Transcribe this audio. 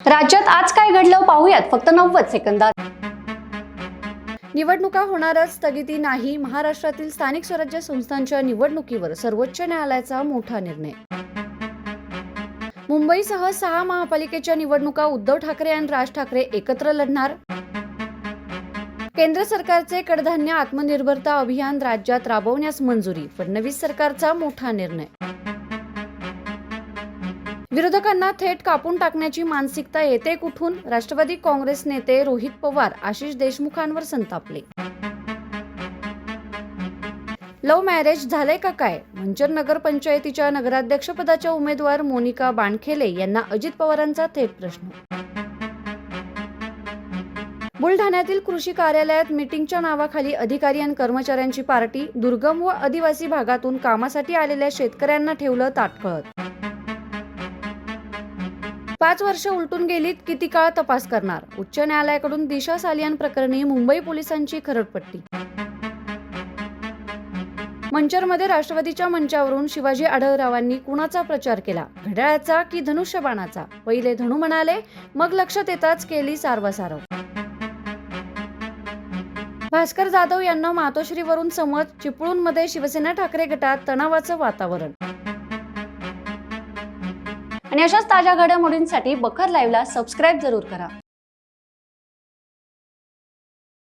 राज्यात आज काय घडलं पाहूयात. फक्त नव्वद सेकंदात. निवडणुका होणारच स्थगिती नाही. महाराष्ट्रातील स्थानिक स्वराज्य संस्थांच्या निवडणुकीवर सर्वोच्च न्यायालयाचा मोठा निर्णय. मुंबईसह सहा महापालिकेच्या निवडणुका उद्धव ठाकरे आणि राज ठाकरे एकत्र लढणार. केंद्र सरकारचे कडधान्य आत्मनिर्भरता अभियान राज्यात राबवण्यास मंजुरी. फडणवीस सरकारचा मोठा निर्णय. विरोधकांना थेट कापून टाकण्याची मानसिकता येते कुठून? राष्ट्रवादी काँग्रेस नेते रोहित पवार आशिष देशमुखांवर संतापले. लव्ह मॅरेज झालंय का काय? मंचर नगर पंचायतीच्या नगराध्यक्षपदाच्या उमेदवार मोनिका बाणखेले यांना अजित पवारांचा थेट प्रश्न. बुलढाण्यातील कृषी कार्यालयात मीटिंगच्या नावाखाली अधिकारी आणि कर्मचाऱ्यांची पार्टी दुर्गम व आदिवासी भागातून कामासाठी आलेल्या शेतकऱ्यांना ठेवलं ताटकळत. पाच वर्ष उलटून गेलीत किती काळ तपास करणार? उच्च न्यायालयाकडून दिशा सालियान प्रकरणी मुंबई पोलिसांची खरडपट्टी. मंचरमध्ये राष्ट्रवादीच्या मंचावरून शिवाजी आढळरावांनी कुणाचा प्रचार केला? घड्याळाचा की धनुष्यबाणाचा? पहिले धनु म्हणाले मग लक्षात येताच केली सारवासारव. भास्कर जाधव यांना मातोश्रीवरून समज चिपळूणमध्ये शिवसेना ठाकरे गटात तणावाचं वातावरण. आणि अशाच ताज्या घडामोडींसाठी बखर लाईव्हला सबस्क्राईब जरूर करा.